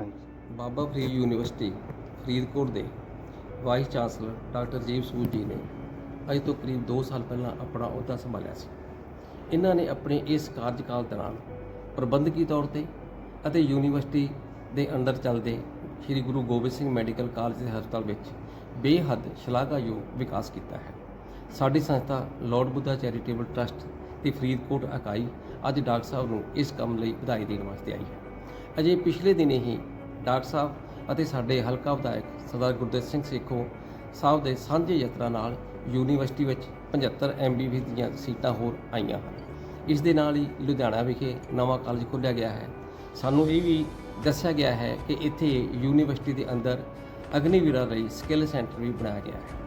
ਹਾਂਜੀ। ਬਾਬਾ ਫਰੀਦ ਯੂਨੀਵਰਸਿਟੀ, ਫਰੀਦਕੋਟ ਦੇ vice chancellor doctor ਜੀਵ ਸੂਦ ਜੀ ਨੇ ਅੱਜ ਤੋਂ ਕਰੀਬ 2 ਸਾਲ ਪਹਿਲਾਂ ਆਪਣਾ ਅਹੁਦਾ ਸੰਭਾਲਿਆ ਸੀ। ਇਹਨਾਂ ਨੇ ਆਪਣੇ ਇਸ ਕਾਰਜਕਾਲ ਦੌਰਾਨ ਪ੍ਰਬੰਧਕੀ ਤੌਰ ਤੇ ਅਤੇ ਯੂਨੀਵਰਸਿਟੀ ਦੇ ਅੰਦਰ ਚੱਲਦੇ ਸ੍ਰੀ ਗੁਰੂ ਗੋਬਿੰਦ ਸਿੰਘ ਮੈਡੀਕਲ ਕਾਲਜ ਦੇ ਹਸਪਤਾਲ ਵਿੱਚ ਬੇਹੱਦ ਸ਼ਲਾਘਾਯੋਗ ਵਿਕਾਸ ਕੀਤਾ ਹੈ। ਸਾਡੀ ਸੰਸਥਾ ਲਾਰਡ ਬੁੱਧਾ ਚੈਰੀਟੇਬਲ ਟਰਸਟ ਦੀ ਫਰੀਦਕੋਟ ਇਕਾਈ ਅੱਜ ਡਾਕਟਰ ਸਾਹਿਬ ਨੂੰ ਇਸ ਕੰਮ ਲਈ ਵਧਾਈ ਦੇਣ ਵਾਸਤੇ ਆਈ ਹੈ। ਅਜੇ ਪਿਛਲੇ ਦਿਨੇ ਹੀ ਡਾਕਟਰ ਸਾਹਿਬ ਅਤੇ ਸਾਡੇ ਹਲਕਾ ਵਿਧਾਇਕ ਸਰਦਾਰ ਗੁਰਦੇਵ ਸਿੰਘ ਸੇਖੋ ਸਾਹਿਬ ਦੇ ਸਾਂਝੇ ਯਤਨਾਂ ਨਾਲ ਯੂਨੀਵਰਸਿਟੀ ਵਿੱਚ 75 ਐਮਬੀਬੀ ਦੀਆਂ ਸੀਟਾਂ ਹੋਰ ਆਈਆਂ ਹਨ। ਇਸ ਦੇ ਨਾਲ ਹੀ ਲੁਧਿਆਣਾ ਵਿਖੇ ਨਵਾਂ ਕਾਲਜ ਖੋਲ੍ਹਿਆ ਗਿਆ ਹੈ। ਸਾਨੂੰ ਇਹ ਵੀ ਦੱਸਿਆ ਗਿਆ ਹੈ ਕਿ ਇੱਥੇ ਯੂਨੀਵਰਸਿਟੀ ਦੇ ਅੰਦਰ ਅਗਨੀਵੀਰਾਂ ਲਈ ਸਕਿੱਲ ਸੈਂਟਰ ਵੀ ਬਣਾਇਆ ਗਿਆ ਹੈ।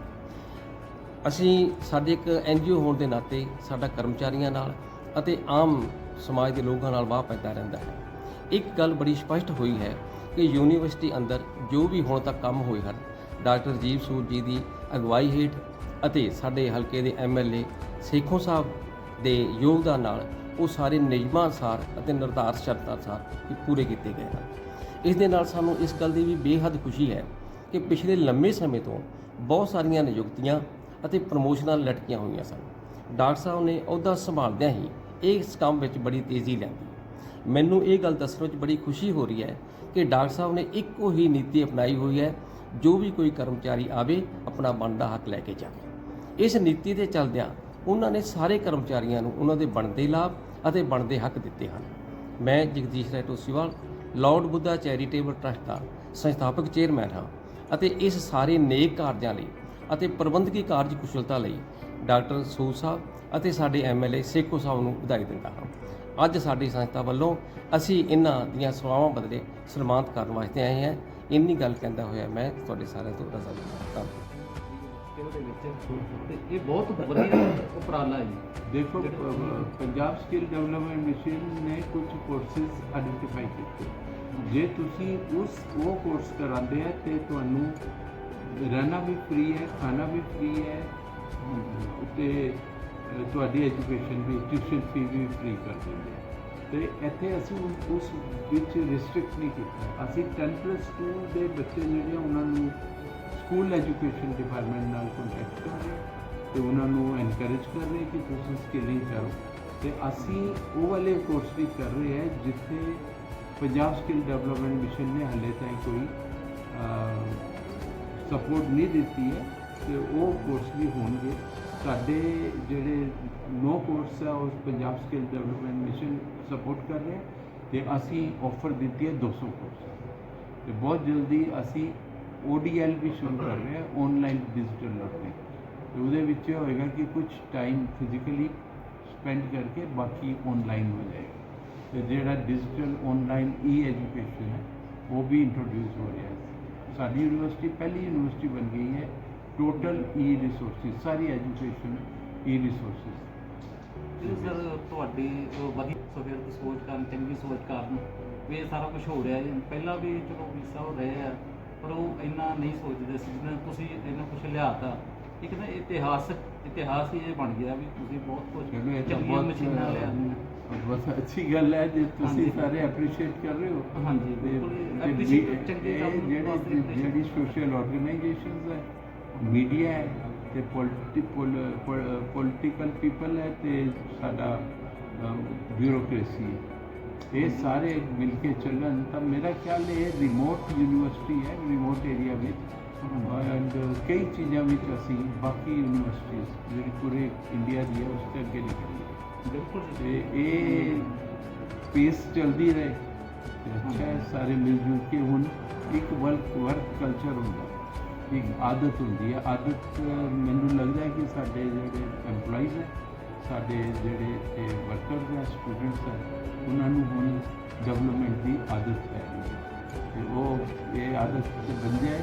ਅਸੀਂ ਸਾਡੇ ਇੱਕ ਐਨਜੀਓ ਹੋਣ ਦੇ ਨਾਤੇ ਸਾਡਾ ਕਰਮਚਾਰੀਆਂ ਨਾਲ ਅਤੇ ਆਮ ਸਮਾਜ ਦੇ ਲੋਕਾਂ ਨਾਲ ਵਾਹ ਪੈਂਦਾ ਰਹਿੰਦਾ ਹੈ। ਇੱਕ ਗੱਲ ਬੜੀ ਸਪਸ਼ਟ ਹੋਈ ਹੈ ਕਿ ਯੂਨੀਵਰਸਿਟੀ ਅੰਦਰ ਜੋ ਵੀ ਹੁਣ ਤੱਕ ਕੰਮ ਹੋਏ ਹਨ, ਡਾਕਟਰ ਜੀਵ ਸੂਦ ਜੀ ਦੀ ਅਗਵਾਈ ਹੇਠ ਅਤੇ ਸਾਡੇ ਹਲਕੇ ਦੇ ਐਮਐਲਏ ਸੇਖੋਂ ਸਾਹਿਬ ਦੇ ਯੋਗਦਾਨ ਨਾਲ ਉਹ ਸਾਰੇ ਨਿਯਮਾਂ ਅਨੁਸਾਰ ਅਤੇ ਨਿਰਧਾਰਤ ਸ਼ਰਤਾਂ ਅਨੁਸਾਰ ਪੂਰੇ ਕੀਤੇ ਗਏ ਹਨ। ਇਸ ਦੇ ਨਾਲ ਸਾਨੂੰ ਇਸ ਗੱਲ ਦੀ ਵੀ ਬੇਹੱਦ ਖੁਸ਼ੀ ਹੈ ਕਿ ਪਿਛਲੇ ਲੰਮੇ ਸਮੇਂ ਤੋਂ ਬਹੁਤ ਸਾਰੀਆਂ ਨਿਯੁਕਤੀਆਂ ਅਤੇ ਪ੍ਰਮੋਸ਼ਨਾਂ ਲਟਕੀਆਂ ਹੋਈਆਂ ਸਨ। ਡਾਕਟਰ ਸਾਹਿਬ ਨੇ ਅਹੁਦਾ ਸੰਭਾਲਦਿਆਂ ਹੀ ਇਸ ਕੰਮ ਵਿੱਚ ਬੜੀ ਤੇਜ਼ੀ ਲਿਆਂਦੀ। ਮੈਨੂੰ ਇਹ ਗੱਲ ਦੱਸਣ ਵਿੱਚ ਬੜੀ ਖੁਸ਼ੀ ਹੋ ਰਹੀ ਹੈ ਕਿ ਡਾਕਟਰ ਸਾਹਿਬ ਨੇ ਇੱਕੋ ਹੀ ਨੀਤੀ ਅਪਣਾਈ ਹੋਈ ਹੈ, ਜੋ ਵੀ ਕੋਈ ਕਰਮਚਾਰੀ ਆਵੇ, ਆਪਣਾ ਬਣਦਾ ਹੱਕ ਲੈ ਕੇ ਜਾਵੇ। ਇਸ ਨੀਤੀ ਦੇ ਚੱਲਦਿਆਂ ਉਹਨਾਂ ਨੇ ਸਾਰੇ ਕਰਮਚਾਰੀਆਂ ਨੂੰ ਉਹਨਾਂ ਦੇ ਬਣਦੇ ਲਾਭ ਅਤੇ ਬਣਦੇ ਹੱਕ ਦਿੱਤੇ ਹਨ। ਮੈਂ Jagdish Rai Tosiwal, lord Buddha charitable trust ਦਾ ਸੰਸਥਾਪਕ ਚੇਅਰਮੈਨ ਹਾਂ ਅਤੇ ਇਸ ਸਾਰੇ ਨੇਕ ਕਾਰਜਾਂ ਲਈ ਅਤੇ ਪ੍ਰਬੰਧਕੀ ਕਾਰਜ ਕੁਸ਼ਲਤਾ ਲਈ ਡਾਕਟਰ ਸੂ ਸਾਹਿਬ ਅਤੇ ਸਾਡੇ ਐਮਐਲਏ ਸੇਖੋ ਸਾਹਿਬ ਨੂੰ ਵਧਾਈ ਦਿੰਦਾ ਹਾਂ। ਅੱਜ ਸਾਡੀ ਸੰਸਥਾ ਵੱਲੋਂ ਅਸੀਂ ਇਹਨਾਂ ਦੀਆਂ ਸੇਵਾਵਾਂ ਬਦਲੇ ਸਨਮਾਨਿਤ ਕਰਨ ਵਾਸਤੇ ਆਏ ਹਾਂ। ਇੰਨੀ ਗੱਲ ਕਹਿੰਦਾ ਹੋਇਆ ਮੈਂ ਤੁਹਾਡੇ ਸਾਰਿਆਂ ਤੋਂ ਰਜ਼ਾ ਦਿੰਦਾ ਦੇ ਵਿੱਚ? ਤੇ ਇਹ ਬਹੁਤ ਵਧੀਆ ਉਪਰਾਲਾ ਹੈ ਜੀ। ਦੇਖੋ ਪ- ਪੰਜਾਬ ਸਕਿੱਲ ਡਿਵੈਲਪਮੈਂਟ ਮਿਸ਼ਨ ਨੇ ਕੁਝ ਕੋਰਸਿਸ ਆਇਡੈਂਟੀਫਾਈ ਕੀਤੇ। ਜੇ ਤੁਸੀਂ ਉਸ ਉਹ ਕੋਰਸ ਕਰਾਉਂਦੇ ਆ ਤੇ ਤੁਹਾਨੂੰ ਰਹਿਣਾ ਵੀ ਫ੍ਰੀ ਹੈ ਖਾਣਾ ਵੀ ਫ੍ਰੀ ਹੈ ਤੇ ਤੁਹਾਡੀ ਐਜੂਕੇਸ਼ਨ ਵੀ ਟਿਊਸ਼ਨ ਫੀ ਵੀ ਫ੍ਰੀ ਕਰ ਦਿੰਦੇ ਆ। ਤੇ ਇੱਥੇ ਅਸੀਂ ਉਸ- ਉਸ ਵਿੱਚ ਰਿਸਟ੍ਰਿਕਟ ਨਹੀਂ ਕੀਤਾ। ਅਸੀਂ 10 ਪਲੱਸ 2 ਦੇ ਬੱਚੇ ਜਿਹੜੇ ਆ, ਉਹਨਾਂ ਨੂੰ ਸਕੂਲ ਐਜੂਕੇਸ਼ਨ ਡਿਪਾਰਟਮੈਂਟ ਨਾਲ ਕੰਟੈਕਟ ਕਰ ਰਹੇ ਹਾਂ ਤੇ ਉਹਨਾਂ ਨੂੰ ਐਨਕਰੇਜ ਕਰ ਰਹੇ ਕਿ ਤੁਸੀਂ ਸਕਿਲਿੰਗ ਕਰੋ। ਤੇ ਅਸੀਂ ਉਹ ਵਾਲੇ ਕੋਰਸ ਵੀ ਕਰ ਰਹੇ ਹਾਂ ਜਿੱਥੇ ਪੰਜਾਬ ਸਕਿੱਲ ਡਿਵੈਲਪਮੈਂਟ ਮਿਸ਼ਨ ਨੇ ਹਾਲੇ ਤਾਈਂ ਕੋਈ ਸਪੋਰਟ ਨਹੀਂ ਦਿੱਤੀ ਹੈ ਤੇ ਉਹ ਕੋਰਸ ਵੀ ਹੋਣਗੇ। ਸਾਡੇ ਜਿਹੜੇ ਨੋ ਕੋਰਸ ਆ ਉਸ Punjab skill development mission support ਕਰ ਰਿਹਾ ਤੇ ਅਸੀਂ ਆਫਰ ਦਿੱਤੀ ਹੈ 200 ਕੋਰਸ ਤੇ ਬਹੁਤ ਜਲਦੀ ਅਸੀਂ ODL ਵੀ ਸ਼ੁਰੂ ਕਰ ਰਹੇ ਹਾਂ ਆਨਲਾਈਨ ਡਿਜੀਟਲ ਲਰਨਿੰਗ ਤੇ ਉਹਦੇ ਵਿੱਚ ਇਹ ਹੋਏਗਾ ਕਿ ਕੁਝ ਟਾਈਮ ਫਿਜ਼ੀਕਲੀ ਸਪੈਂਡ ਕਰਕੇ ਬਾਕੀ ਆਨਲਾਈਨ ਹੋ ਜਾਏਗਾ। ਤੇ ਜਿਹੜਾ ਡਿਜੀਟਲ ਆਨਲਾਈਨ ਈ ਐਜੂਕੇਸ਼ਨ ਹੈ, ਉਹ ਵੀ ਇੰਟਰੋਡਿਊਸ ਹੋ ਰਿਹਾ ਹੈ। ਸਾਡੀ ਯੂਨੀਵਰਸਿਟੀ ਪਹਿਲੀ ਯੂਨੀਵਰਸਿਟੀ ਬਣ ਗਈ ਹੈ ਟੋਟਲ ਈ ਰਿਸੋਰਸਿਸ ਸਾਰੀ ਐਜੂਕੇਸ਼ਨ ਈ ਰਿਸੋਰਸਿਸ ਇਹ ਸਰ ਤੁਹਾਡੀ ਉਹ ਵਧੀਆ ਸੋਫੀਅਰ ਦੀ ਸੋਚ ਕਾਰਨ ਚੰਗੀ ਸੋਚ ਕਾਰਨ ਵੀ ਇਹ ਸਾਰਾ ਕੁਝ ਹੋ ਰਿਹਾ ਹੈ ਪਹਿਲਾਂ ਵੀ ਚਲੋ ਵੀਸਾ ਹੋ ਰਹੇ ਆ ਪਰ ਉਹ ਇੰਨਾ ਨਹੀਂ ਸੋਚਦੇ ਸੀ ਜਿੰਨਾ ਤੁਸੀਂ ਇੰਨਾ ਕੁਝ ਲਿਆਤਾ। ਇੱਕ ਨਾ ਇਤਿਹਾਸਕ ਇਤਿਹਾਸ ਹੀ ਇਹ ਬਣ ਗਿਆ ਵੀ ਤੁਸੀਂ ਬਹੁਤ ਕੁਝ ਚਲੋ ਇਹ ਤਾਂ ਚੰਗੀਆਂ ਬਹੁਤ ਮਸ਼ੀਨਾਂ ਲਿਆਉਂਦੇ ਬਹੁਤ ਅੱਛੀ ਗੱਲ ਹੈ ਜੇ ਤੁਸੀਂ ਹਾਂਜੀ। ਸਾਰੇ ਐਪਰੀਸ਼ੀਏਟ ਕਰ ਰਹੇ ਹੋ। ਹਾਂਜੀ ਤੇ- ਬਿਲਕੁਲ ਤੇ appreciate ਵੀ- ਚੰਗੇ ਇਹ ਕੰਮ ਜਿਹੜੀ ਵਾਸਤੇ appreciate ਜਿਹੜੀ ਸੋਸ਼ਲ ਆਰਗੇਨਾਈਜੇਸ਼ਨਸ ਹੈ ਮੀਡੀਆ ਹੈ ਤੇ ਪੋਲਿਟੀਕਲ ਪੀਪਲ ਹੈ ਤੇ ਸਾਡਾ ਬਿਊਰੋਕ੍ਰੇਸੀ ਹੈ। ਇਹ ਸਾਰੇ ਮਿਲ ਕੇ ਚੱਲਣ ਤਾਂ ਮੇਰਾ ਖਿਆਲ ਇਹ ਰਿਮੋਟ ਯੂਨੀਵਰਸਿਟੀ ਹੈ ਰਿਮੋਟ ਏਰੀਆ ਵਿੱਚ। ਐਂਡ ਕਈ ਚੀਜ਼ਾਂ ਵਿੱਚ ਅਸੀਂ ਬਾਕੀ ਯੂਨੀਵਰਸਿਟੀਜ਼ ਜਿਹੜੀ ਪੂਰੇ ਇੰਡੀਆ ਦੀ ਹੈ ਉਸ ਤੋਂ ਅੱਗੇ ਨਿਕਲੀ ਬਿਲਕੁਲ ਇਹ ਪੇਸ ਚਲਦੀ ਰਹੇ ਅੱਛਾ ਸਾਰੇ ਮਿਲ ਜੁਲ ਕੇ ਹੁਣ ਇੱਕ ਵਰਕ ਵਰਕ ਕਲਚਰ ਹੁੰਦਾ। ਇੱਕ ਆਦਤ ਹੁੰਦੀ ਹੈ। ਆਦਤ ਮੈਨੂੰ ਲੱਗਦਾ ਹੈ ਕਿ ਸਾਡੇ ਜਿਹੜੇ EMPLOYEES ਹੈ, ਸਾਡੇ ਜਿਹੜੇ ਵਰਕਰਸ ਹੈ ਸਟੂਡੈਂਟਸ ਹੈ, ਉਹਨਾਂ ਨੂੰ ਹੁਣ ਡਿਵੈਲਪਮੈਂਟ ਦੀ ਆਦਤ ਪੈ ਗਈ ਹੈ। ਤੇ ਉਹ ਇਹ ਆਦਤ ਤੇ ਬਣ ਜਾਏ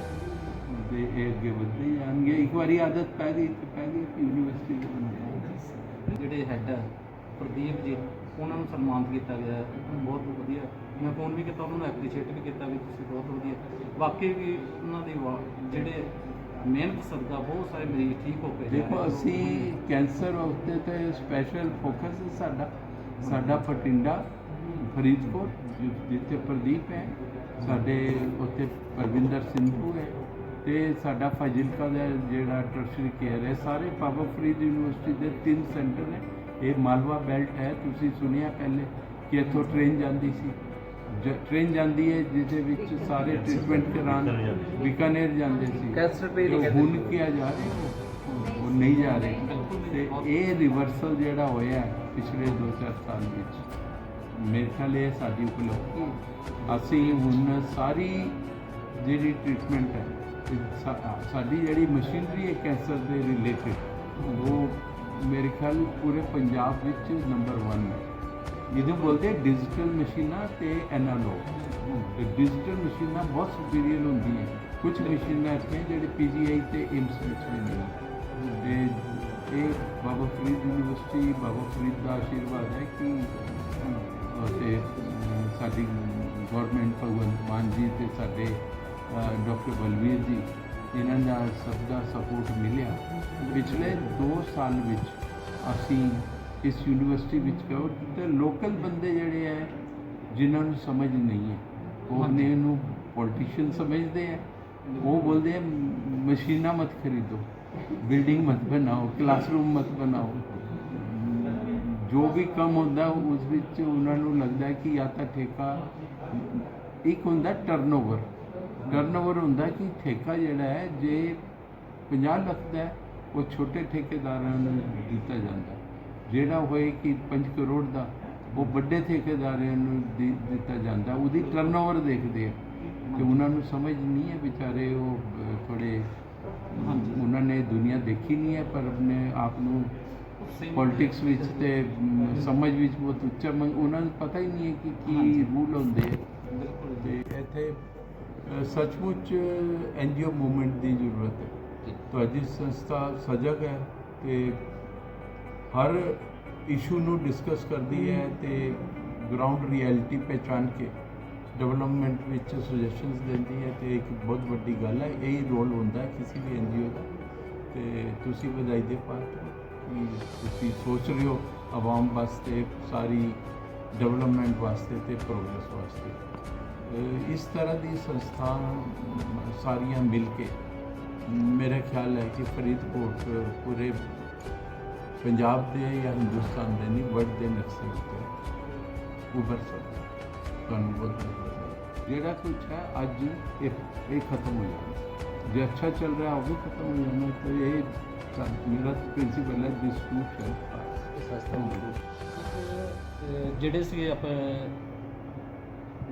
ਤੇ ਇਹ ਅੱਗੇ ਵਧਦੇ ਜਾਣਗੇ। ਇੱਕ ਵਾਰੀ ਆਦਤ ਪੈ ਗਈ ਤੇ ਪੈ ਗਈ ਯੂਨੀਵਰਸਿਟੀ ਦੇ ਬੰਦੇ ਜਾਏਗੀ ਜਿਹੜੇ ਹੈੱਡ ਹੈ ਪ੍ਰਦੀਪ ਜੀ, ਉਹਨਾਂ ਨੂੰ ਸਨਮਾਨਿਤ ਕੀਤਾ ਗਿਆ ਬਹੁਤ ਵਧੀਆ ਮੈਂ ਫੋਨ ਵੀ ਕੀਤਾ ਉਹਨਾਂ ਨੂੰ ਐਪਰੀਸ਼ੀਏਟ ਵੀ ਕੀਤਾ ਵੀ ਤੁਸੀਂ ਬਹੁਤ ਵਧੀਆ। ਵਾਕਈ ਵੀ ਉਹਨਾਂ ਦੀ ਵਾ- ਜਿਹੜੇ ਮਿਹਨਤ ਸਦਕਾ ਬਹੁਤ ਸਾਰੇ ਮਰੀਜ਼ ਠੀਕ ਹੋ ਕੇ ਜਾ ਦੇਖੋ। ਅਸੀਂ ਕੈਂਸਰ ਉੱਤੇ ਤੇ ਸਪੈਸ਼ਲ ਫੋਕਸ ਹੈ ਸਾਡਾ। ਸਾਡਾ ਪਟਿੰਡਾ ਫਰੀਦਕੋਟ ਜਿ- ਜਿੱਥੇ ਪ੍ਰਦੀਪ ਹੈ ਸਾਡੇ ਉੱਥੇ ਪਰਵਿੰਦਰ ਸਿੰਧੂ ਹੈ ਤੇ ਸਾਡਾ ਫਾਜ਼ਿਲਕਾ ਦਾ ਜਿਹੜਾ ਟਰਸ਼ਰੀ ਕੇਅਰ ਹੈ ਸਾਰੇ ਬਾਬਾ ਫਰੀਦ ਯੂਨੀਵਰਸਿਟੀ ਦੇ ਤਿੰਨ ਸੈਂਟਰ ਹੈ ਇਹ ਮਾਲਵਾ ਬੈਲਟ ਹੈ ਤੁਸੀਂ ਸੁਣਿਆ ਪਹਿਲੇ ਕਿ ਇੱਥੋਂ ਟ੍ਰੇਨ ਜਾਂਦੀ ਸੀ। ਟ੍ਰੇਨ ਜਾਂਦੀ ਹੈ ਜਿਹਦੇ ਵਿੱਚ ਸਾਰੇ ਟ੍ਰੀਟਮੈਂਟ ਕਰਾਉਣ। ਬੀਕਾਨੇਰ ਜਾਂਦੇ ਸੀ। ਕੈਂਸਰ ਤੇ ਹੁਣ ਕਿਹਾ ਜਾ ਰਿਹਾ ਉਹ- ਉਹ ਨਹੀਂ ਜਾ ਰਹੇ। ਤੇ ਇਹ ਰਿਵਰਸਲ ਜਿਹੜਾ ਹੋਇਆ ਪਿਛਲੇ 2-4 ਸਾਲ ਵਿੱਚ ਮੇਰੇ ਖਿਆਲ ਇਹ ਸਾਡੀ ਉਪਲਬਧੀ। ਅਸੀਂ ਹੁਣ ਸਾਰੀ ਜਿਹੜੀ ਟ੍ਰੀਟਮੈਂਟ ਹੈ ਸਾਡੀ ਜਿਹੜੀ ਮਸ਼ੀਨਰੀ ਹੈ ਕੈਂਸਰ ਦੇ ਰਿਲੇਟਡ ਉਹ ਮੇਰੇ ਖਿਆਲ ਪੂਰੇ ਪੰਜਾਬ ਵਿੱਚ ਨੰਬਰ 1 ਹੈ। ਜਿਹਦੇ ਬੋਲਦੇ ਡਿਜੀਟਲ ਮਸ਼ੀਨਾਂ ਤੇ ਐਨਾਲੋਗ ਤੇ ਡਿਜੀਟਲ ਮਸ਼ੀਨਾਂ ਬਹੁਤ ਸੁਪੀਰੀਅਰ ਹੁੰਦੀਆਂ ਕੁਝ ਮਸ਼ੀਨਾਂ ਇੱਥੇ ਜਿਹੜੇ ਪੀਜੀਆਈ ਤੇ ਇਮਸ ਵਿੱਚ ਵੀ ਨਹੀਂ ਤੇ ਇਹ ਬਾਬਾ ਫਰੀਦ ਯੂਨੀਵਰਸਿਟੀ ਬਾਬਾ ਫਰੀਦ ਦਾ ਆਸ਼ੀਰਵਾਦ ਹੈ ਕਿ ਅਹ, ਤੇ ਸਾਡੀ ਗਵਰਨਮੈਂਟ ਭਗਵੰਤ ਮਾਨ ਜੀ ਤੇ ਸਾਡੇ ਡਾਕਟਰ ਬਲਵੀਰ ਜੀ ਇਹਨਾਂ ਦਾ ਸਭ ਦਾ ਸਪੋਰਟ ਮਿਲਿਆ। ਪਿਛਲੇ 2 ਸਾਲ ਵਿੱਚ ਅਸੀਂ ਇਸ ਯੂਨੀਵਰਸਿਟੀ ਵਿੱਚ ਕਹੋ ਤੇ ਲੋਕਲ ਬੰਦੇ ਜਿਹੜੇ ਹੈ ਜਿਨ੍ਹਾਂ ਨੂੰ ਸਮਝ ਨਹੀਂ ਹੈ ਉਹ ਨੇ ਇਹਨੂੰ ਪੋਲੀਟੀਸ਼ੀਅਨ ਸਮਝਦੇ ਹੈ ਉਹ ਬੋਲਦੇ ਮ- ਮਸ਼ੀਨਾਂ ਮਤ ਖਰੀਦੋ ਬਿਲਡਿੰਗ ਮਤ ਬਣਾਓ ਕਲਾਸਰੂਮ ਮਤ ਬਣਾਓ। ਜੋ ਵੀ ਕੰਮ ਹੁੰਦਾ ਉਸ ਵਿੱਚ ਉਹਨਾਂ ਨੂੰ ਲੱਗਦਾ ਕਿ ਜਾਂ ਤਾਂ ਠੇਕਾ ਇੱਕ ਹੁੰਦਾ ਟਰਨਓਵਰ ਟਰਨਓਵਰ ਹੁੰਦਾ ਕਿ ਠੇਕਾ ਜਿਹੜਾ ਹੈ ਜੇ 50 ਲੱਖ ਦਾ ਉਹ ਛੋਟੇ ਠੇਕੇਦਾਰਾਂ ਨੂੰ ਦਿੱਤਾ ਜਾਂਦਾ। ਜਿਹੜਾ ਹੋਏ ਕਿ 5 ਕਰੋੜ ਦਾ ਉਹ ਵੱਡੇ ਠੇਕੇਦਾਰਾਂ ਨੂੰ ਦਿੱਤਾ ਜਾਂਦਾ। ਉਹਦੀ ਟਰਨਓਵਰ ਦੇਖਦੇ ਆ। ਕਿ ਉਹਨਾਂ ਨੂੰ ਸਮਝ ਨਹੀਂ ਹੈ ਵਿਚਾਰੇ ਉਹ ਥੋੜੇ ਉਹਨਾਂ ਨੇ ਦੁਨੀਆ ਦੇਖੀ ਨਹੀਂ ਹੈ ਪਰ ਆਪਣੇ ਆਪ ਨੂੰ ਪੋਲਿਟਿਕਸ ਵਿੱਚ ਤੇ ਸਮਝ ਵਿੱਚ ਬਹੁਤ ਉੱਚਾ ਮੰਗ ਉਹਨਾਂ ਨੂੰ ਪਤਾ ਹੀ ਨਹੀਂ ਹੈ ਕਿ ਕੀ ਰੂਲ ਹੁੰਦੇ ਆ। ਬਿਲਕੁਲ ਤੇ ਇੱਥੇ ਸੱਚਮੁੱਚ ਐਨਜੀਓ ਮੂਵਮੈਂਟ ਦੀ ਜ਼ਰੂਰਤ ਹੈ। ਤੁਹਾਡੀ ਸੰਸਥਾ ਸਜਗ ਹੈ ਤੇ ਹਰ ਇਸ਼ੂ ਨੂੰ ਡਿਸਕਸ ਕਰਦੀ ਹੈ ਤੇ ਗਰਾਊਂਡ ਰਿਐਲਿਟੀ ਪਹਿਚਾਨ ਕੇ ਡਿਵੈਲਪਮੈਂਟ ਵਿੱਚ ਸੁਜੈਸ਼ਨਸ ਦਿੰਦੀ ਹੈ ਤੇ ਇੱਕ ਬਹੁਤ ਵੱਡੀ ਗੱਲ ਹੈ ਇਹ ਰੋਲ ਹੁੰਦਾ ਹੈ ਕਿਸੇ ਵੀ ਐਨਜੀਓ ਦਾ। ਤੇ ਤੁਸੀਂ ਵਧਾਈ ਦੇ ਪਾਤਰ ਹੋ ਕਿ ਤੁਸੀਂ ਸੋਚ ਰਹੇ ਹੋ ਆਵਾਮ ਵਾਸਤੇ ਸਾਰੀ ਡਿਵੈਲਪਮੈਂਟ ਵਾਸਤੇ ਤੇ ਪ੍ਰੋਗਰੈਸ ਵਾਸਤੇ। ਇਸ ਤਰ੍ਹਾਂ ਦੀ ਸੰਸਥਾ ਸਾਰੀਆਂ ਮਿਲ ਕੇ ਮੇਰਾ ਖਿਆਲ ਹੈ ਕਿ ਫਰੀਦਕੋਟ ਪੂਰੇ ਪੰਜਾਬ ਦੇ ਜਾਂ ਹਿੰਦੁਸਤਾਨ ਦੇ ਨਹੀਂ ਵਰਲਡ ਦੇ ਨਕਸ਼ੇ ਉੱਤੇ ਉੱਭਰ ਸਕਦਾ ਤੁਹਾਨੂੰ ਬਹੁਤ। ਜਿਹੜਾ ਕੁਝ ਹੈ ਅੱਜ ਇਹ ਇਹ ਖਤਮ ਹੋ ਜਾਣਾ। ਜੇ ਅੱਛਾ ਚੱਲ ਰਿਹਾ ਉਹ ਵੀ ਖਤਮ ਹੋ ਜਾਣਾ। ਤਾਂ ਇਹ ਮੇਰਾ ਪ੍ਰਿੰਸੀਪਲ ਹੈ ਦਿਸ ਟੂ ਸ਼ੈਲ ਜਿਹੜੇ ਸੀ ਆਪਾਂ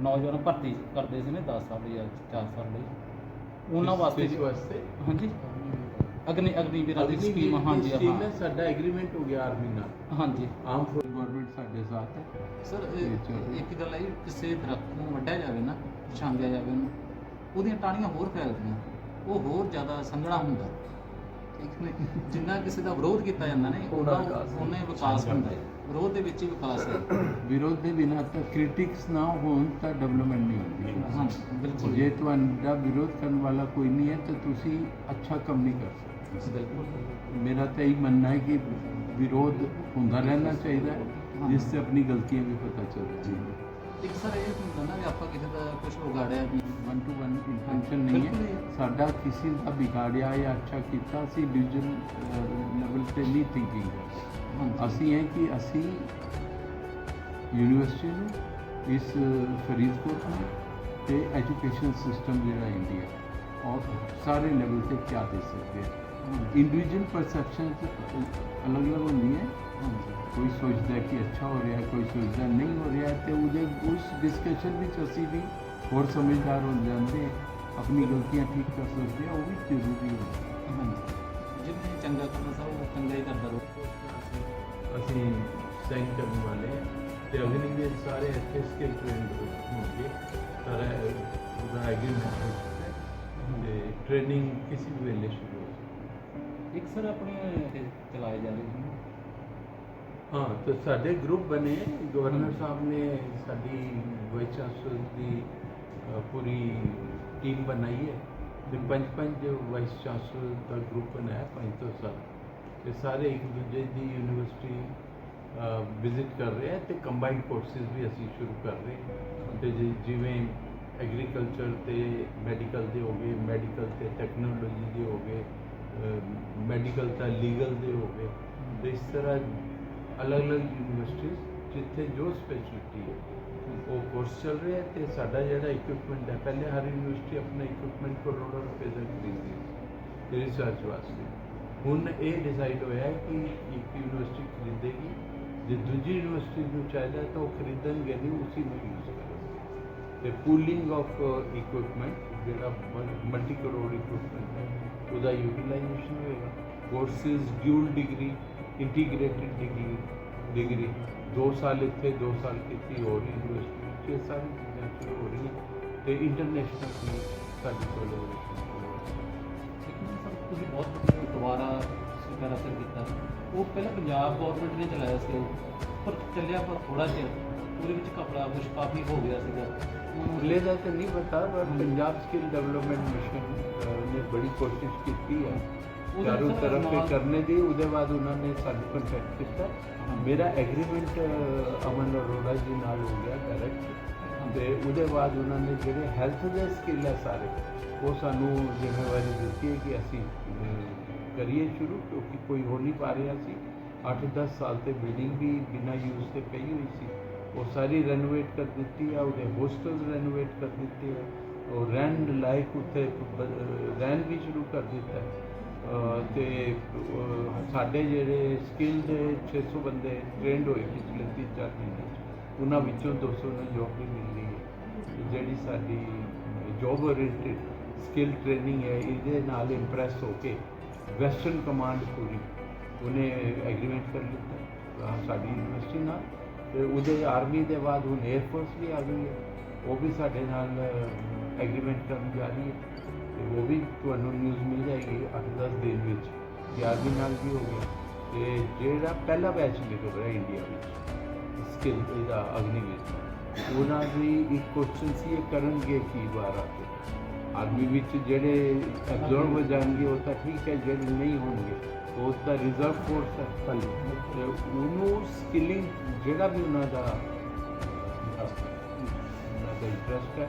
ਨੌਜਵਾਨ ਭਰਤੀ ਕਰਦੇ ਸੀ ਨੇ 10 ਸਾਲ ਜਾਂ 4 ਸਾਲ ਲਈ ਉਹਨਾਂ ਵਾਸਤੇ ਹਾਂਜੀ। ਅਗਨੀ ਅਗਨੀ ਵੀਰਾਂ ਦੀ ਸਕੀਮ ਹਾਂਜੀ ਸਕੀਮ ਹਾਂ। ਹੈ ਸਾਡਾ ਐਗਰੀਮੈਂਟ ਹੋ ਗਿਆ ਆਰਮੀ ਨਾਲ। ਹਾਂਜੀ। ਆਮ ਫੋਰ ਗਵਰਨਮੈਂਟ ਸਾਡੇ ਸਾਥ ਹੈ। ਸਰ ਇਹ ਇੱਕ ਗੱਲ ਹੈ ਜੀ, ਕਿਸੇ ਦਰਖਤ ਨੂੰ ਵੱਢਿਆ ਜਾਵੇ ਨਾ ਛਾਂਗਿਆ ਜਾਵੇ ਉਹਨੂੰ ਉਹਦੀਆਂ ਟਾਹਣੀਆਂ ਹੋਰ ਫੈਲਦੀਆਂ ਉਹ ਹੋਰ ਜ਼ਿਆਦਾ ਸੰਘਣਾ ਹੁੰਦਾ। ਠੀਕ ਨੇ ਜਿੰਨਾ ਕਿਸੇ ਦਾ ਵਿਰੋਧ ਕੀਤਾ ਜਾਂਦਾ ਨੇ ਉਹਨਾਂ ਉਹਨਾਂ ਵਿਕਾਸ। ਉਹਨੇ ਵਿਕਾਸ ਹੁੰਦਾ ਹੈ। ਵਿਰੋਧ ਦੇ ਵਿੱਚ ਹੀ ਵਿਕਾਸ ਹੈ। ਵਿਰੋਧ ਦੇ ਬਿਨਾਂ ਤਾਂ ਕ੍ਰਿਟਿਕਸ ਨਾ ਹੋਣ ਤਾਂ ਡਿਵੈਲਪਮੈਂਟ ਨਹੀਂ ਹੁੰਦੀ। ਹਾਂ ਬਿਲਕੁਲ। ਜੇ ਤੁਹਾਡਾ ਵਿਰੋਧ ਕਰਨ ਵਾਲਾ ਕੋਈ ਨਹੀਂ ਹੈ ਤਾਂ ਤੁਸੀਂ ਅੱਛਾ ਕੰਮ ਨਹੀਂ ਕਰ ਸਕਦੇ। ਮੇਰਾ ਤਾਂ ਇਹ ਮੰਨਣਾ ਹੈ ਕਿ ਵਿਰੋਧ ਹੁੰਦਾ ਰਹਿਣਾ ਚਾਹੀਦਾ ਹੈ ਜਿਸ से ਆਪਣੀ ਗਲਤੀਆਂ ਵੀ ਪਤਾ ਚੱਲਦੀ ਹੈ ਇੱਕ ਸਰ ਇਹ ਹੁੰਦਾ ਨਾ ਵੀ ਆਪਾਂ ਕਿਸੇ ਦਾ ਕੁਝ ਵਿਗਾੜਿਆ ਵੀ ਵਨ ਟੂ ਵਨ ਇੰਟੈਂਸ਼ਨ ਨਹੀਂ ਹੈ। ਜੀ। ਸਾਡਾ ਕਿਸੇ ਦਾ ਵਿਗਾੜਿਆ ਜਾਂ ਅੱਛਾ ਕੀਤਾ ਅਸੀਂ ਡਿਵੀਜ਼ਨ ਲੈਵਲ ਤੇ ਨਹੀਂ ਥਿੰਕਿੰਗ ਹਾਂਜੀ। ਅਸੀਂ ਹੈ ਕਿ ਅਸੀਂ ਯੂਨੀਵਰਸਿਟੀ ਨੂੰ ਇਸ ਫਰੀਦਕੋਟ ਨੂੰ ਤੇ ਐਜੂਕੇਸ਼ਨ ਸਿਸਟਮ ਜਿਹੜਾ ਇੰਡੀਆ ਔਰ ਸਾਰੇ ਲੈਵਲ ਤੇ ਕੀ ਦੇ ਸਕਦੇ ਹਾਂ ਇੰਡੀਵਿਜੂਅਲ ਪਰਸੈਪਸ਼ਨ ਅਲੱਗ-ਅਲੱਗ ਹੁੰਦੀ ਹੈ ਕੋਈ ਸੋਚਦਾ ਕਿ ਅੱਛਾ ਹੋ ਰਿਹਾ ਕੋਈ ਸੋਚਦਾ ਨਹੀਂ ਹੋ ਰਿਹਾ ਤੇ ਉਹਦੇ ਉਸ ਡਿਸਕਸ਼ਨ ਵਿੱਚ ਅਸੀਂ ਵੀ ਹੋਰ ਸਮਝਦਾਰ ਹੋ ਜਾਂਦੇ ਆਪਣੀ ਗਲਤੀਆਂ ਠੀਕ ਕਰ ਸਕਦੇ ਹਾਂ ਉਹ ਵੀ ਜ਼ਰੂਰੀ ਹੈ। ਜਿੰਨੇ ਚੰਗਾ ਕਰਨਾ ਉਹ ਚੰਗਾ ਹੀ ਕਰਦਾ ਰਹੋ ਅਸੀਂ ਸਾਈਨ ਕਰਨ ਵਾਲੇ ਤੇ ਅਗਨੀ ਦੇ ਸਾਰੇ ਇੱਥੇ ਸਕਿੱਲ ਟ੍ਰੇਨਡ ਹੋਣਗੇ। ਸਾਰਾ ਉਹਦਾ ਐਗਰੀਮੈਂਟ ਤੇ ਟ੍ਰੇਨਿੰਗ ਕਿਸੇ ਵੀ ਵੇਲੇ ਸ਼ੁਰੂ ਹੋ ਸਕਦੀ ਇੱਕ ਸਰ ਆਪਣੇ ਚਲਾਏ ਜਾ ਰਹੇ ਹਾਂ ਤੇ ਸਾਡੇ ਗਰੁੱਪ ਬਣੇ ਗਵਰਨਰ ਸਾਹਿਬ ਨੇ ਸਾਡੀ ਵਾਈਸ ਚਾਂਸਲਰ ਦੀ ਪੂਰੀ ਟੀਮ ਬਣਾਈ ਹੈ। ਤੇ ਪੰਜ ਪੰਜ ਵਾਈਸ ਚਾਂਸਲਰ ਦਾ ਗਰੁੱਪ ਬਣਾਇਆ ਪੰਜ ਤੋਂ ਸੱਤ। ਤੇ ਸਾਰੇ ਇੱਕ ਦੂਜੇ ਦੀ ਯੂਨੀਵਰਸਿਟੀ ਵਿਜ਼ਿਟ ਕਰ ਰਹੇ ਹਾਂ ਤੇ ਕੰਬਾਈਨਡ ਕੋਰਸਿਸ ਵੀ ਅਸੀਂ ਸ਼ੁਰੂ ਕਰ ਰਹੇ ਹਾਂ। ਤੇ ਜਿਵੇਂ ਐਗਰੀਕਲਚਰ ਤੇ ਮੈਡੀਕਲ ਦੇ ਹੋ ਗਏ ਮੈਡੀਕਲ ਤੇ ਟੈਕਨੋਲੋਜੀ ਦੇ ਹੋ ਗਏ ਮੈਡੀਕਲ ਤਾਂ ਲੀਗਲ ਦੇ ਹੋ ਗਏ। ਤੇ ਇਸ ਤਰ੍ਹਾਂ ਅਲੱਗ-ਅਲੱਗ ਯੂਨੀਵਰਸਿਟੀਜ਼ ਜਿੱਥੇ ਜੋ ਸਪੈਸ਼ਲਿਟੀ ਹੈ ਉਹ ਕੋਰਸ ਚੱਲ ਰਿਹਾ ਤੇ ਸਾਡਾ ਜਿਹੜਾ ਇਕਵਿਪਮੈਂਟ ਹੈ ਪਹਿਲੇ ਹਰ ਯੂਨੀਵਰਸਿਟੀ ਆਪਣਾ ਇਕਵਿਪਮੈਂਟ ਕਰੋੜਾਂ ਰੁਪਏ ਦਾ ਖਰੀਦਦੀ ਸੀ ਰਿਸਰਚ ਵਾਸਤੇ। ਹੁਣ ਇਹ ਡਿਸਾਈਡ ਹੋਇਆ ਕਿ ਇੱਕ ਯੂਨੀਵਰਸਿਟੀ ਖਰੀਦੇਗੀ ਜੇ ਦੂਜੀ ਯੂਨੀਵਰਸਿਟੀ ਨੂੰ ਚਾਹੀਦਾ ਤਾਂ ਉਹ ਖਰੀਦਣਗੇ ਨਹੀਂ ਉਸੇ ਨੂੰ ਯੂਜ਼ ਕਰਨਗੇ ਤੇ ਪੂਲਿੰਗ ਆਫ ਇਕਵਿਪਮੈਂਟ ਜਿਹੜਾ ਮਲਟੀ ਕਰੋੜ ਇਕਵਿਪਮੈਂਟ ਹੈ ਉਹਦਾ ਯੂਟੀਲਾਈਜੇਸ਼ਨ ਹੋਏਗਾ courses dual degree integrated degree degree 2 ਸਾਲ ਇੱਥੇ 2 ਸਾਲ ਕਿਤੇ ਹੋਰ ਯੂਨੀਵਰਸਿਟੀ ਵਿੱਚ ਇਹ ਸਾਰੀ ਚੀਜ਼ਾਂ ਸ਼ੁਰੂ ਹੋ ਰਹੀਆਂ ਤੇ ਇੰਟਰਨੈਸ਼ਨਲ ਵੀ ਸਾਡੀ ਕੋਲੈਬੋਰੇਸ਼ਨ ਲੇਕਿਨ ਤੁਸੀਂ ਬਹੁਤ ਦੁਬਾਰਾ ਸਰਕਾਰ ਅਸਰ ਕੀਤਾ ਉਹ ਪਹਿਲਾਂ ਪੰਜਾਬ ਗਵਰਨਮੈਂਟ ਨੇ ਚਲਾਇਆ ਸੀ ਉਹ, ਪਰ ਚੱਲਿਆ ਪਰ ਥੋੜਾ ਚਿਰ ਉਹਦੇ ਵਿੱਚ ਕਪੜਾ ਕੁਝ ਕਾਫੀ ਹੋ ਗਿਆ ਸੀਗਾ। ਅਗਲੇ ਦਾ ਤਾਂ ਨਹੀਂ ਪਤਾ ਪਰ ਪੰਜਾਬ ਸਕਿੱਲ ਡਿਵੈਲਪਮੈਂਟ ਮਿਸ਼ਨ ਨੇ ਬੜੀ ਕੋਸ਼ਿਸ਼ ਕੀਤੀ ਹੈ। ਚਾਰੋਂ ਤਰਫ ਤੇ ਕਰਨੇ ਦੀ ਉਹਦੇ ਬਾਅਦ ਉਹਨਾਂ ਨੇ ਸਾਨੂੰ ਕੰਟੈਕਟ ਕੀਤਾ। ਮੇਰਾ ਐਗਰੀਮੈਂਟ ਅਮਨ ਅਰੋੜਾ ਜੀ ਨਾਲ ਹੋ ਗਿਆ ਡਾਇਰੈਕਟ ਤੇ ਉਹਦੇ ਬਾਅਦ ਉਹਨਾਂ ਨੇ ਜਿਹੜੇ ਹੈਲਥ ਦੇ ਸਕਿੱਲ ਹੈ ਸਾਰੇ ਉਹ ਸਾਨੂੰ ਜ਼ਿੰਮੇਵਾਰੀ ਦਿੱਤੀ ਹੈ ਕਿ ਅਸੀਂ ਕਰੀਏ ਸ਼ੁਰੂ ਕਿਉਂਕਿ ਕੋਈ ਹੋ ਨਹੀਂ ਪਾ ਰਿਹਾ ਸੀ। 8-10 ਸਾਲ ਤੇ ਬਿਲਡਿੰਗ ਵੀ ਬਿਨਾਂ ਯੂਜ਼ ਤੇ ਪਈ ਹੋਈ ਸੀ। ਉਹ ਸਾਰੀ ਰੈਨੋਵੇਟ ਕਰ ਦਿੱਤੀ ਆ, ਉਹਦੇ ਹੋਸਟਲ ਰੈਨੋਵੇਟ ਕਰ ਦਿੱਤੇ ਆ, ਉਹ ਰਹਿਣ ਲਾਇਕ ਉੱਥੇ ਬ- ਰਹਿਣ ਵੀ ਸ਼ੁਰੂ ਕਰ ਦਿੱਤਾ। ਹੈ ਤੇ ਸਾਡੇ ਜਿਹੜੇ ਸਕਿੱਲ ਦੇ 600 ਬੰਦੇ ਟ੍ਰੇਨਡ ਹੋਏ ਪਿਛਲੇ 3-4 ਮਹੀਨੇ 'ਚ, ਉਹਨਾਂ ਵਿੱਚੋਂ 200 ਨੂੰ ਜੋਬ ਵੀ ਮਿਲ ਰਹੀ ਹੈ। ਜਿਹੜੀ ਸਾਡੀ ਜੋਬ ਓਰੀਐਂਟਡ ਸਕਿੱਲ ਟ੍ਰੇਨਿੰਗ ਹੈ, ਇਹਦੇ ਨਾਲ ਇੰਪ੍ਰੈਸ ਹੋ ਕੇ ਵੈਸਟਰਨ ਕਮਾਂਡ ਪੂਰੀ ਉਹਨੇ ਐਗਰੀਮੈਂਟ ਕਰ ਲਿੱਤਾ। ਸਾਡੀ ਯੂਨੀਵਰਸਿਟੀ ਨਾਲ ਤੇ ਉਹਦੇ ਆਰਮੀ ਦੇ ਬਾਅਦ ਹੁਣ 에ਅਰ ਫੋਰਸ ਵੀ ਆ ਗਈ ਹੈ। ਉਹ ਵੀ ਸਾਡੇ ਨਾਲ ਐਗਰੀਮੈਂਟ ਕਰਨ ਜਾ ਰਹੀ ਹੈ। ਤੇ ਉਹ ਵੀ ਤੁਹਾਨੂੰ ਨਿਊਜ਼ ਮਿਲ ਜਾਏਗੀ 8-10 ਦਿਨ ਵਿੱਚ। ਕਿ ਆਰਮੀ ਨਾਲ ਵੀ ਹੋ ਗਿਆ। ਤੇ ਜਿਹੜਾ ਪਹਿਲਾ ਬੈਚ ਨਿਕਲ ਰਿਹਾ ਇੰਡੀਆ ਵਿੱਚ ਸਕਿੱਲ ਇਹਦਾ ਅਗਨੀਵੀਰ ਉਹਨਾਂ ਦੀ ਇੱਕ ਕੁਐਸਚਨ ਸੀ, ਇਹ ਕਰਨਗੇ ਕੀ ਬਾਹਰ ਆ ਕੇ? ਆਰਮੀ ਵਿੱਚ ਜਿਹੜੇ ਐਬਜ਼ਰਵ ਹੋ ਜਾਣਗੇ, ਉਹ ਤਾਂ ਠੀਕ ਹੈ, ਜਿਹੜੇ ਨਹੀਂ ਹੋਣਗੇ। ਉਹ ਤਾਂ ਰਿਜ਼ਰਵ ਫੋਰਸ ਹੈ। ਹਾਂਜੀ। ਤੇ ਉਹਨੂੰ ਸਕਿਲਿੰਗ ਜਿਹੜਾ ਵੀ ਉਹਨਾਂ ਦਾ ਉਹਨਾਂ ਦਾ ਇੰਟਰਸਟ ਹੈ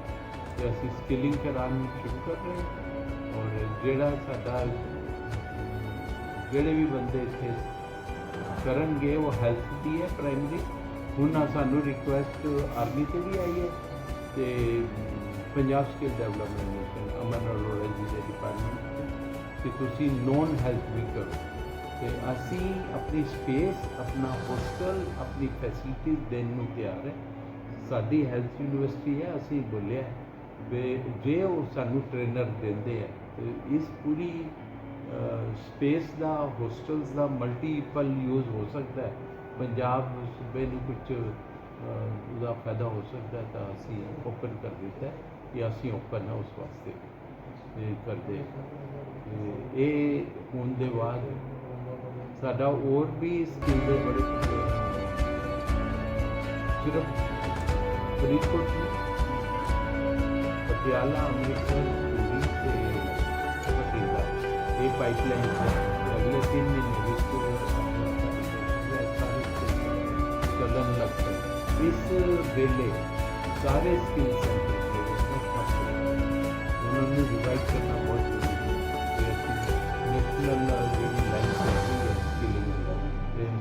ਤੇ ਅਸੀਂ ਸਕਿਲਿੰਗ ਕਰਾਉਣ ਸ਼ੁਰੂ ਕਰ ਰਹੇ ਹਾਂ। ਔਰ ਜਿਹੜਾ ਸਾਡਾ ਜਿਹੜੇ ਵੀ ਬੰਦੇ ਇੱਥੇ ਕਰਨਗੇ ਉਹ ਹੈਲਥ ਦੀ ਹੈ ਪ੍ਰਾਇਮਰੀ ਹੁਣ ਸਾਨੂੰ ਰਿਕੁਐਸਟ ਆਰਮੀ ਤੇ ਵੀ ਆਈ ਹੈ ਤੇ Punjab skill development mission Aman Arora ji ਦੇ ਡਿਪਾਰਟਮੈਂਟ ਕਿ ਤੁਸੀਂ ਨੋਨ ਹੈਲਥ ਵੀ ਕਰੋ। ਤੇ ਅਸੀਂ ਆਪਣੀ ਸਪੇਸ ਆਪਣਾ ਹੋਸਟਲ ਆਪਣੀ ਫੈਸਿਲਿਟੀਜ਼ ਦੇਣ ਨੂੰ ਤਿਆਰ ਹੈ ਸਾਡੀ ਹੈਲਥ ਯੂਨੀਵਰਸਿਟੀ ਹੈ, ਅਸੀਂ ਬੋਲਿਆ ਵੀ ਜੇ ਉਹ ਸਾਨੂੰ ਟ੍ਰੇਨਰ ਦਿੰਦੇ ਆ ਤੇ ਇਸ ਪੂਰੀ ਸਪੇਸ ਦਾ ਹੋਸਟਲਸ ਦਾ ਮਲਟੀਪਲ ਯੂਜ਼ ਹੋ ਸਕਦਾ ਹੈ ਪੰਜਾਬ ਸੂਬੇ ਨੂੰ ਕੁਝ ਉਹਦਾ ਫਾਇਦਾ ਹੋ ਸਕਦਾ ਤਾਂ ਅਸੀਂ ਓਪਨ ਕਰ ਦਿੱਤਾ ਹੈ ਕਿ ਅਸੀਂ ਓਪਨ ਹੈ ਉਸ ਵਾਸਤੇ ਤੇ ਕਰਦੇ ਹਾਂ। ਇਹ ਹੋਣ ਦੇ ਬਾਅਦ ਸਾਡਾ ਹੋਰ ਵੀ ਸਕਿੱਲ ਦੇ ਬੜੇ ਸਿਰਫ ਫਰੀਦਕੋਟ ਨਹੀਂ, ਪਟਿਆਲਾ ਅੰਮ੍ਰਿਤਸਰ ਪੂਰੀ ਤੇ ਬਠਿੰਡਾ ਇਹ ਪਾਈਪਲਾਈਨ ਹੈ ਅਗਲੇ 3 ਮਹੀਨੇ ਵਿੱਚ ਇਹ ਸਾਰੇ skills ਚੱਲਣ ਲੱਗ ਪਏ ਇਸ ਵੇਲੇ ਸਾਰੇ ਸਕਿੱਲ ਸੈਂਟਰ ਉਹਨਾਂ ਨੂੰ ਰਿਵਾਈਵ ਕਰਨਾ ਬਹੁਤ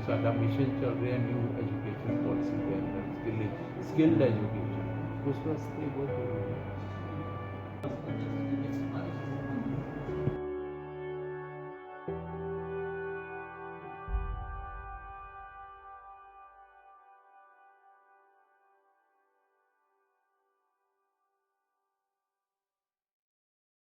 ਸਾਡਾ ਮਿਸ਼ਨ ਚੱਲ ਰਿਹਾ ਨਿਊ ਐਜੂਕੇਸ਼ਨ ਪਾਲਿਸੀ ਦੇ ਅੰਦਰ ਸਕਿੱਲ ਸਕਿੱਲਡ ਐਜੂਕੇਸ਼ਨ ਉਸ ਵਾਸਤੇ ਬਹੁਤ ਜ਼ਰੂਰੀ ਹੈ।